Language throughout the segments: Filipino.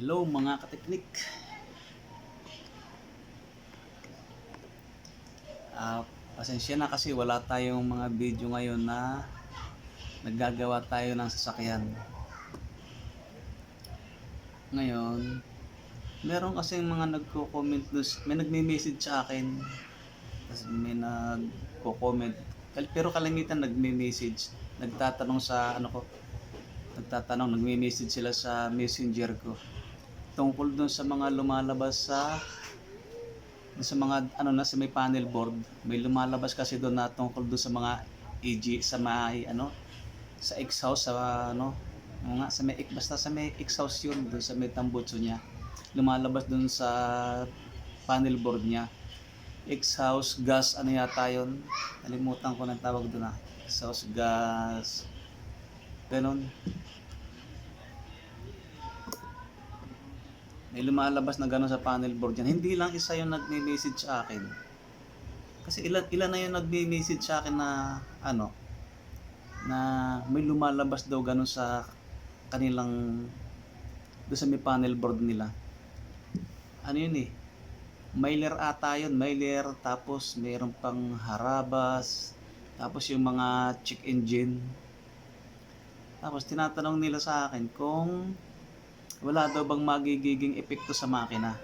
Hello mga kateknik. Ah, pasensya na kasi wala tayong mga video ngayon na naggagawa tayo ng sasakyan. Ngayon, meron kasing mga nagko-comment may nagme-message sa akin. Tapos may nagko-comment. Pero kalimitan nagme-message, nagtatanong sa ano ko, nagtatanong, nagme-message sila sa messenger ko tungkol dun sa mga lumalabas sa sa mga ano na sa may panel board. May lumalabas kasi doon na tungkol dun sa mga AG sa may ano sa X house sa ano mga sa may basta sa may X house yun doon sa may tambutso niya. Lumalabas doon sa panel board niya. X house gas ano yata yun? Nalimutan ko ng tawag doon ah. X house gas. Ganun may lumalabas na gano'n sa panel board yan. Hindi lang isa yung nagme-message sa akin. Kasi ilan, ilan na yung nagme-message sa akin na ano, na may lumalabas daw gano'n sa kanilang doon sa may panel board nila. Ano yun eh? Mailer ata yun, mailer, tapos mayroon pang harabas, tapos yung mga check engine. Tapos tinatanong nila sa akin kung wala daw bang magigiging epekto sa makina.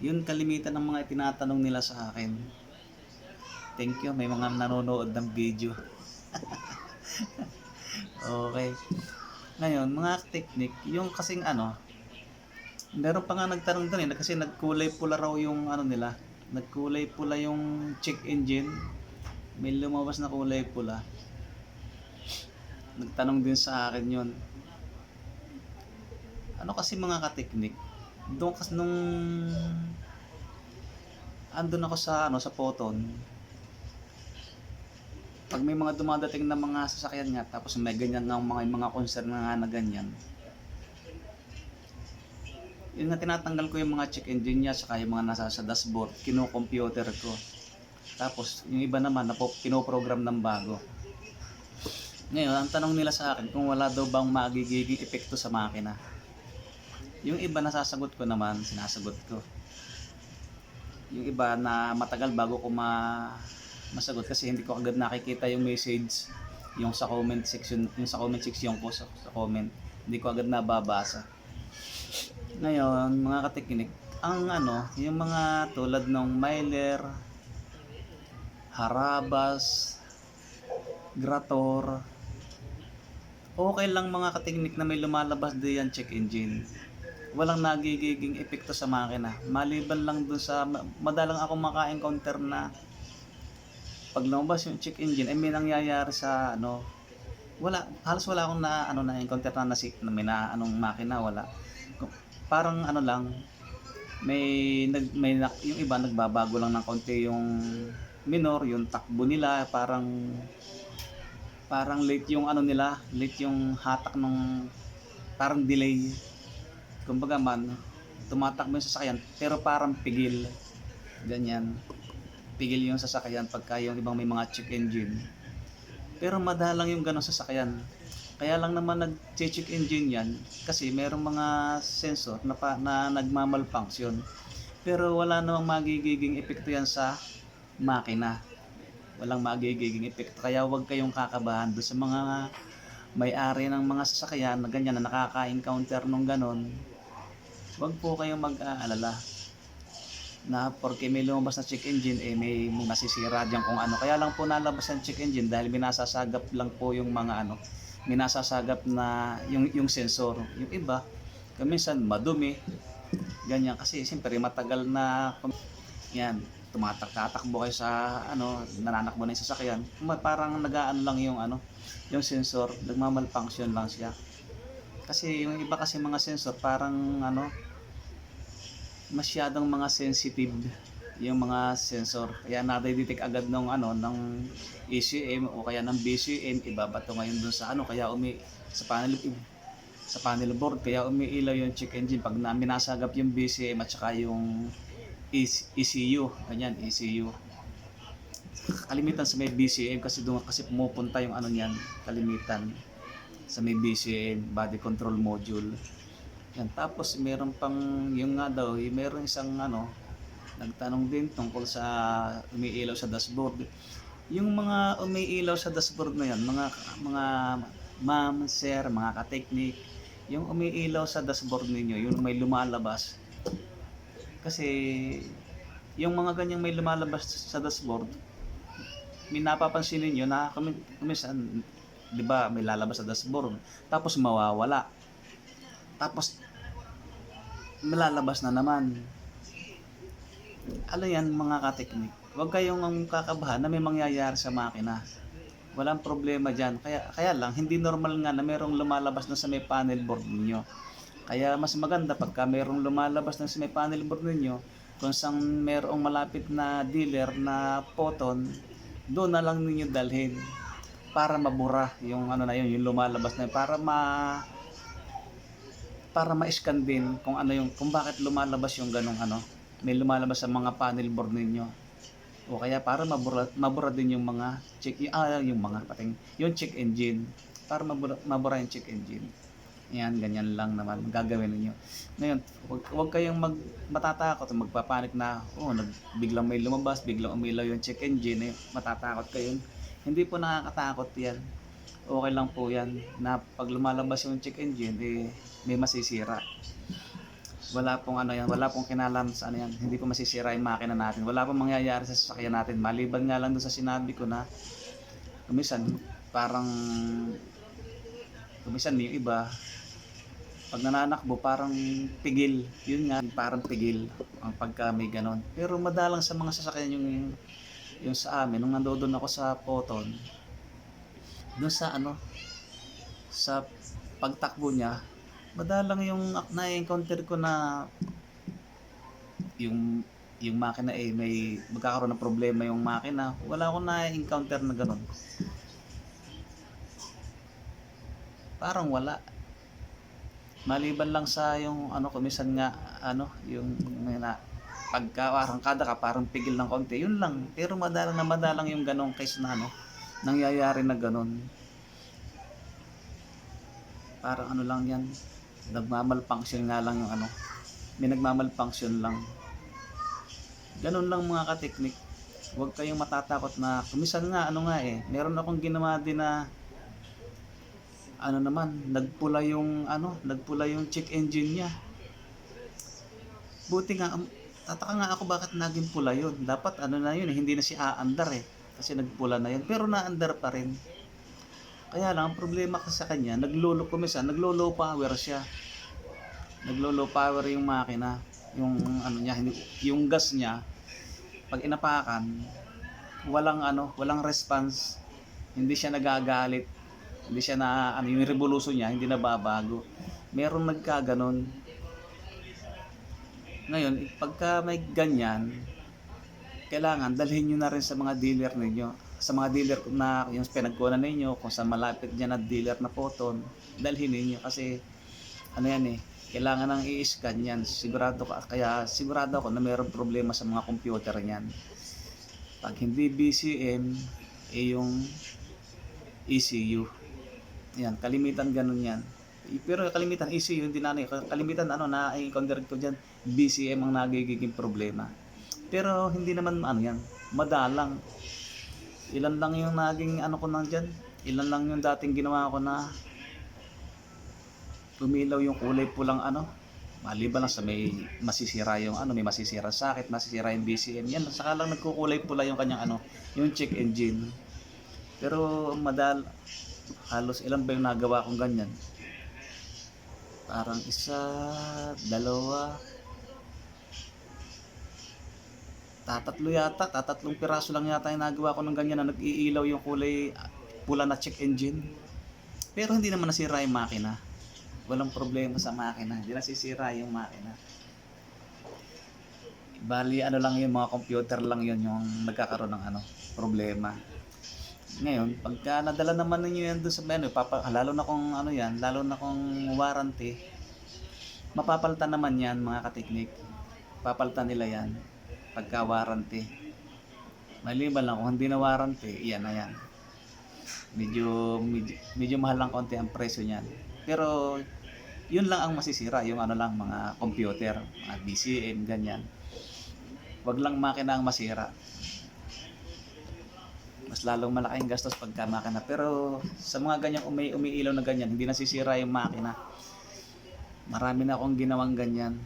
Yun kalimitan ng mga tinatanong nila sa akin. Thank you, may mga nanonood ng video. okay. Ngayon, mga technique, yung kasing ano, meron pa nga nagtanong doon eh, kasi nagkulay pula raw yung ano nila, nagkulay pula yung check engine, may lumabas na kulay pula. Nagtanong din sa akin yun, ano kasi mga kateknik, doon kasi nung andun ako sa ano sa Poton, pag may mga dumadating na mga sasakyan nga tapos may ganyan ng mga mga concern na nga na ganyan yun nga tinatanggal ko yung mga check engine niya saka yung mga nasa sa dashboard kino-computer ko. Tapos yung iba naman na pinoprogram ng bago. Ngayon ang tanong nila sa akin kung wala daw bang magiging epekto sa makina yung iba nasasagot ko naman, sinasagot ko. Yung iba na matagal bago ko ma masagot kasi hindi ko agad nakikita yung message yung sa comment section, yung sa comment section ko sa, sa comment. Hindi ko agad nababasa. Ngayon, mga kateknik, ang ano, yung mga tulad ng Myler, Harabas, Grator, okay lang mga kateknik na may lumalabas diyan check engine walang nagigiging epekto sa makina. Maliban lang dun sa, madalang ako maka-encounter na pag lumabas yung check engine, ay may nangyayari sa ano, wala, halos wala akong na, ano, na-encounter na, nasi, na may na, anong makina, wala. Parang ano lang, may, nag, may, yung iba nagbabago lang ng konti yung minor, yung takbo nila, parang, parang late yung ano nila, late yung hatak nung, parang delay kumbaga man, tumatakbo yung sasakyan, pero parang pigil. Ganyan. Pigil yung sasakyan pagka yung ibang may mga check engine. Pero madalang yung ganong sasakyan. Kaya lang naman nag-check engine yan kasi merong mga sensor na, pa, na nagmamalfunction. Pero wala namang magigiging epekto yan sa makina. Walang magigiging epekto. Kaya huwag kayong kakabahan doon sa mga may-ari ng mga sasakyan na ganyan na nakaka-encounter nung ganon wag po kayong mag-aalala na porque may lumabas na check engine eh may, masisira diyan kung ano. Kaya lang po nalabas ang check engine dahil binasasagap lang po yung mga ano minasasagap na yung yung sensor. Yung iba kaminsan madumi ganyan. Kasi siyempre matagal na yan tumatak tatakbo kayo sa ano nananakbo na yung sasakyan. Parang nagaan lang yung ano yung sensor. Nagmamalfunction lang siya. Kasi yung iba kasi mga sensor parang ano masyadong mga sensitive yung mga sensor. Kaya nadidetect agad ng ano ng ECM o kaya ng BCM ibabato ngayon dun sa ano kaya umi sa panel sa panel board. Kaya umiilaw yung check engine pag na minasagap yung BCM at saka yung ECU ganyan ECU kalimitan sa may BCM kasi doon kasi pumupunta yung ano niyan kalimitan sa may BCM body control module Yan, tapos meron pang, yung nga daw, yung meron isang ano, nagtanong din tungkol sa umiilaw sa dashboard. Yung mga umiilaw sa dashboard na yan, mga mga ma'am, sir, mga ka-technic, yung umiilaw sa dashboard ninyo, yung may lumalabas. Kasi yung mga ganyang may lumalabas sa dashboard, may napapansin ninyo na kumisan, di ba, may lalabas sa dashboard, tapos mawawala. Tapos, malalabas na naman. Ano yan mga kateknik? Huwag kayong ang kakabahan na may mangyayari sa makina. Walang problema dyan. Kaya, kaya lang, hindi normal nga na merong lumalabas na sa may panel board ninyo. Kaya mas maganda pagka merong lumalabas na sa may panel board ninyo, kung saan merong malapit na dealer na photon, doon na lang ninyo dalhin para mabura yung ano na yun, yung lumalabas na yun, para ma para ma-scan din kung ano yung kung bakit lumalabas yung ganong ano may lumalabas sa mga panel board ninyo. O kaya para mabura, mabura din yung mga check ah, yung mga pating yung check engine. Para mabura, mabura yung check engine. Yan ganyan lang naman gagawin niyo ngayon wag, wag kayong mag matatakot magpapanik na oh nag biglang may lumabas biglang umilaw yung check engine. Eh, matatakot kayo. Hindi po nakakatakot yan okay lang po yan na pag lumalabas yung check engine eh may masisira wala pong ano yan, wala pong kinalam sa ano yan, hindi po masisira yung makina natin. Wala pong mangyayari sa sasakyan natin. Maliban nga lang doon sa sinabi ko na kumisan parang kumisan yung iba pag nananakbo parang pigil. Yun nga, parang pigil ang pagka may ganon. Pero madalang sa mga sasakyan yung yung sa amin, nung nandoon ako sa Poton, doon sa ano, sa pagtakbo niya, madalang yung na-encounter ko na yung yung makina eh may magkakaroon ng problema yung makina. Wala akong na-encounter na ganun. Parang wala. Maliban lang sa yung ano kumisan nga ano yung na pagka arangkada ka parang pigil ng konti. Yun lang. Pero madalang na madalang yung ganong case na ano nangyayari na ganon parang ano lang yan. Nagmamalfunction nga lang yung ano. May nagmamalfunction lang. Ganun lang mga kateknik huwag kayong matatakot na kumisan nga ano nga eh meron akong ginawa din na ano naman nagpula yung ano nagpula yung check engine niya. Buti nga um, tataka nga ako bakit naging pula yun. Dapat ano na yun eh, hindi na si aandar eh kasi nagpula na yun pero naandar pa rin kaya lang, ang problema kasi sa kanya, naglolo kumisan, naglo-low power siya. Naglo-low power yung makina. Yung ano niya, yung gas niya, pag inapakan, walang ano, walang response. Hindi siya nagagalit. Hindi siya na, ano, yung revolution niya, hindi nababago. Meron nagkaganon. Ngayon, pagka may ganyan, kailangan dalhin nyo na rin sa mga dealer ninyo sa mga dealer na yung pinagkunan ninyo, kung sa malapit dyan na dealer na photon, dalhin ninyo kasi ano yan eh, kailangan nang i-scan yan. Sigurado ka, kaya sigurado ako na mayroong problema sa mga computer niyan. Pag hindi BCM, eh yung ECU. Yan, kalimitan ganun yan. Pero kalimitan ECU, hindi na ano, eh. kalimitan ano na i-convert ko dyan, BCM ang nagiging problema. Pero hindi naman ano yan, madalang. Ilan lang yung naging ano ko nang dyan? Ilan lang yung dating ginawa ko na lumilaw yung kulay pulang ano? Maliban lang sa may masisira yung ano may masisira sakit masisira yung BCM yan saka lang nagkukulay pula yung kanyang ano yung check engine. Pero madal halos ilan ba yung nagawa kong ganyan? Parang isa dalawa tatatlo yata, tatatlong piraso lang yata yung nagawa ko ng ganyan na nag-iilaw yung kulay pula na check engine. Pero hindi naman nasira yung makina. Walang problema sa makina. Hindi nasisira yung makina. Bali, ano lang yung mga computer lang yun yung nagkakaroon ng ano, problema. Ngayon, pagka nadala naman ninyo yan doon sa menu, papa, lalo na kung ano yan, lalo na kung warranty, mapapalitan naman yan mga kateknik. Papalitan nila yan pagka warranty. Maliban lang kung hindi na warranty, iyan na yan. Medyo, medyo, medyo mahal lang konti ang presyo niyan. Pero Yun lang ang masisira, yung ano lang, mga computer, mga BCM, ganyan. Wag lang makina ang masira. Mas lalong malaking gastos pagka makina. Pero sa mga ganyang umi umiilaw na ganyan, hindi nasisira yung makina. Marami na akong ginawang ganyan.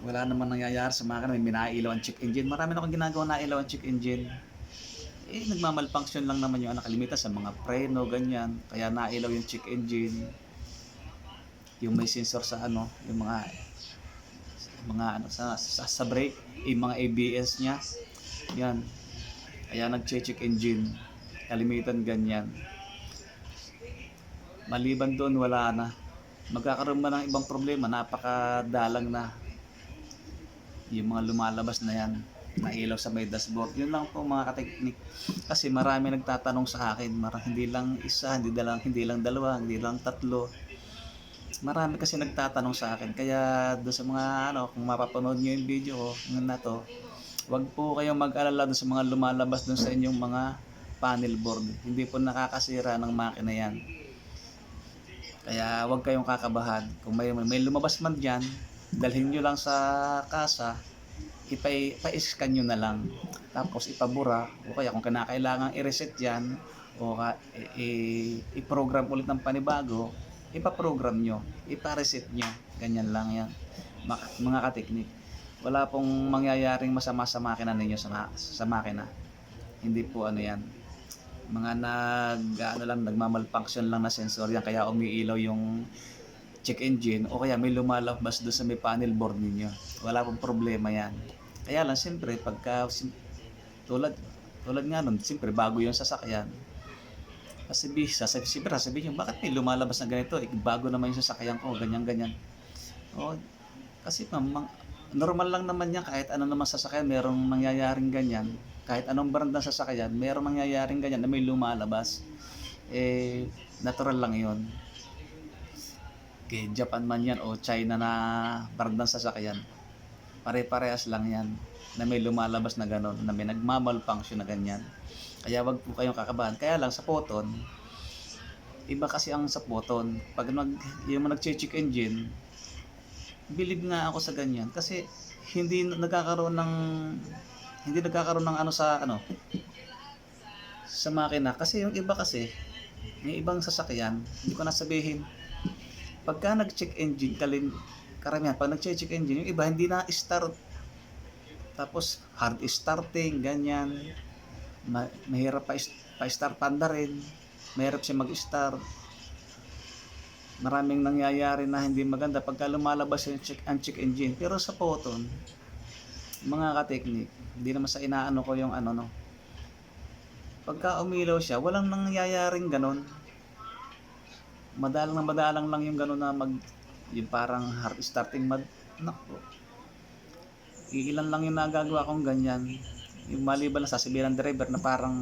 Wala namang nangyayari sa makina. May minailaw ang check engine. Marami na akong ginagawa na ilaw ang check engine. Eh, nagmamalfunction lang naman yung nakalimitan sa mga preno, ganyan. Kaya nailaw yung check engine. Yung may sensor sa ano, yung mga mga ano sa sa, sa brake, yung mga ABS niya. Yan. Kaya nag-check engine. Kalimitan ganyan. Maliban doon, wala na. Magkakaroon man ng ibang problema, napakadalang na. Yung mga lumalabas na yan, na ilaw sa may dashboard. Yun lang po mga kateknik. Kasi marami nagtatanong sa akin, marami, hindi lang isa, hindi lang, hindi lang dalawa, hindi lang tatlo. Marami kasi nagtatanong sa akin. Kaya doon sa mga ano, kung mapapanood nyo yung video ko, na to, wag po kayong mag-alala doon sa mga lumalabas doon sa inyong mga panel board. Hindi po nakakasira ng makina yan. Kaya wag kayong kakabahan. Kung may, may lumabas man dyan, dalhin nyo lang sa kasa, ipay, pa-scan nyo na lang. Tapos ipabura, o kaya kung kinakailangan i-reset yan, o i-program ulit ng panibago, ipa-program nyo, ipa-reset nyo. Ganyan lang yan. Mga, kateknik. Wala pong mangyayaring masama sa makina ninyo sa, sa makina. Hindi po ano yan. Mga nag, ano lang, nagmamalfunction lang na sensor yan, kaya umiilaw yung check engine o kaya may lumalabas doon sa may panel board ninyo. Wala pong problema yan. Kaya lang, siyempre, pagka, tulad, tulad nga nun, siyempre, bago yung sasakyan, sasabi, sasabi, siyempre, sasabihin nyo, bakit may lumalabas na ganito? Eh, bago naman yung sasakyan ko, ganyan, ganyan. O, kasi ma'am, normal lang naman yan, kahit ano naman sasakyan, merong mangyayaring ganyan. Kahit anong brand ng sasakyan, merong mangyayaring ganyan na may lumalabas. Eh, natural lang yon kay Japan man yan o China na brand ng sasakyan. Pare-parehas lang yan na may lumalabas na ganon, na may nagmamalfunction na ganyan. Kaya wag po kayong kakabahan. Kaya lang sa Photon, iba kasi ang sa Photon. Pag nag, yung nag-check engine, believe nga ako sa ganyan. Kasi hindi nagkakaroon ng hindi nagkakaroon ng ano sa ano sa makina kasi yung iba kasi may ibang sasakyan hindi ko na sabihin pagka nag-check engine, kalin, karamihan, pag nag-check engine, yung iba hindi na start. Tapos, hard starting, ganyan. Ma- mahirap pa, pa start panda rin. Mahirap siya mag-start. Maraming nangyayari na hindi maganda pagka lumalabas yung check, ang check engine. Pero sa Photon, mga ka-technique, hindi naman sa inaano ko yung ano no. Pagka umilaw siya, walang nangyayaring ganon madalang na madalang lang yung gano'n na mag yung parang hard starting mad nako. Iilan lang yung nagagawa kong ganyan. Yung maliban na sasabihin ng driver na parang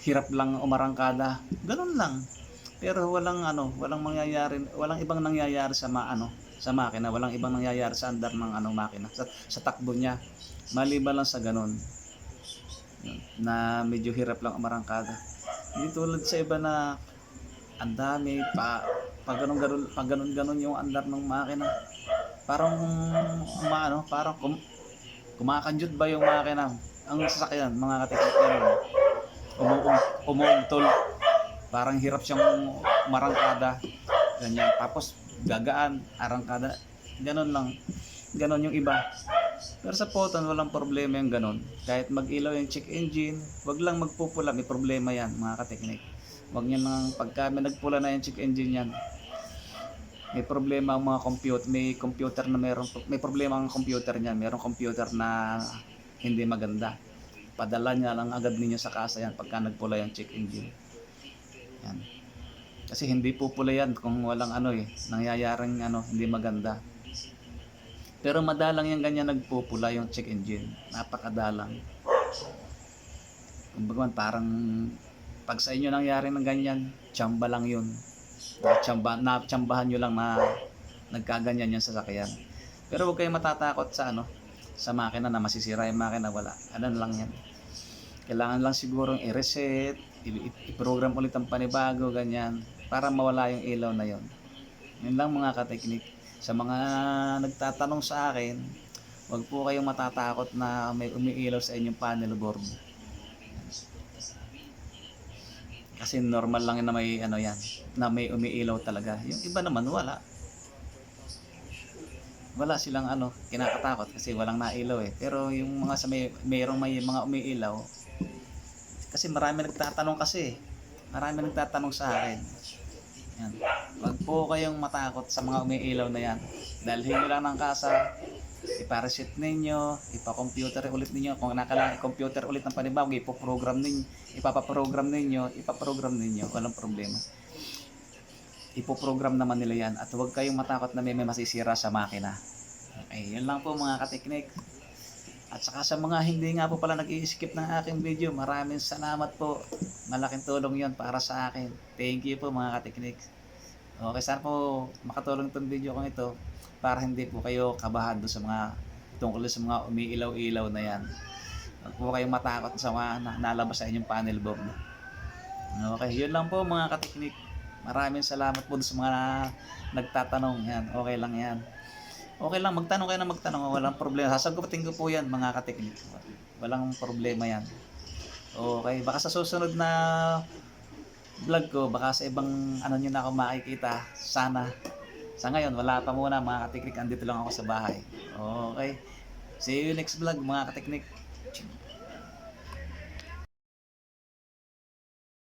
hirap lang umarangkada. Ganun lang. Pero walang ano walang mangyayari walang ibang nangyayari sa ma, ano sa makina. Walang ibang nangyayari sa andar ng ano makina sa, sa takbo niya. Maliban lang sa ganun. Na medyo hirap lang umarangkada. Hindi tulad sa iba na ang dami pa pag ganun ganun pag ganun ganun yung andar ng makina. Parang maano parang kum, kumakanjut ba yung makina? Ang sasakyan mga katikip yan umuum umuumtol parang hirap siyang marangkada. Ganyan. Tapos gagaan arangkada. Ganun lang. Ganun yung iba. Pero sa Photon walang problema yung ganun. Kahit mag-ilaw yung check engine wag lang magpupula may problema yan mga kateknik Wag niyo nang pagka may nagpula na yung check engine yan. May problema ang mga computer, may computer na meron may problema ang computer niyan. Merong computer na hindi maganda. Padala niya lang agad ninyo sa kasa yan pagka nagpula yung check engine. Yan. Kasi hindi pupula yan kung walang ano eh, nangyayaring ano, hindi maganda. Pero madalang yung ganyan nagpupula yung check engine. Napakadalang. Kumbaga parang pag sa inyo nangyari ng ganyan, tsamba lang yun. Tsamba, na, tsambahan nyo lang na nagkaganyan yan sa sakyan. Pero huwag kayong matatakot sa ano, sa makina na masisira yung makina, wala. Ano lang yan. Kailangan lang siguro i-reset, i-program ulit ang panibago, ganyan, para mawala yung ilaw na yon. Yun lang mga kateknik. Sa mga nagtatanong sa akin, wag po kayong matatakot na may umiilaw sa inyong panel board. Kasi normal lang na may ano yan, na may umiilaw talaga. Yung iba naman wala. Wala silang ano, kinakatakot kasi walang nailaw eh. Pero yung mga sa may mayroong may mga umiilaw, kasi marami nagtatanong kasi. Marami nagtatanong sa akin. Yan. Wag po kayong matakot sa mga umiilaw na yan. Dalhin nyo lang ng kasa, ipareset ninyo, ipa-computer ulit ninyo. Kung nakala computer ulit ng panibawag, ipo-program ninyo, ipapaprogram ninyo, ipaprogram ninyo, walang problema. Ipo-program naman nila yan at huwag kayong matakot na may, may masisira sa makina. Okay, yun lang po mga kateknik. At saka sa mga hindi nga po pala nag-i-skip ng aking video, maraming salamat po. Malaking tulong yon para sa akin. Thank you po mga kateknik. Okay, sana po makatulong itong video kong ito para hindi po kayo kabahan doon sa mga tungkol sa mga umiilaw-ilaw na yan. Huwag po kayong matakot sa mga na- nalabas sa inyong panel board. Okay, yun lang po mga kateknik. Maraming salamat po sa mga nagtatanong. Yan, okay lang yan. Okay lang, magtanong kayo na magtanong. Walang problema. Sasagutin ko po yan mga kateknik. Walang problema yan. Okay, baka sa susunod na vlog ko, baka sa ibang ano nyo na ako makikita. Sana. Sa ngayon, wala pa muna mga kateknik. Andito lang ako sa bahay. Okay. See you next vlog mga kateknik.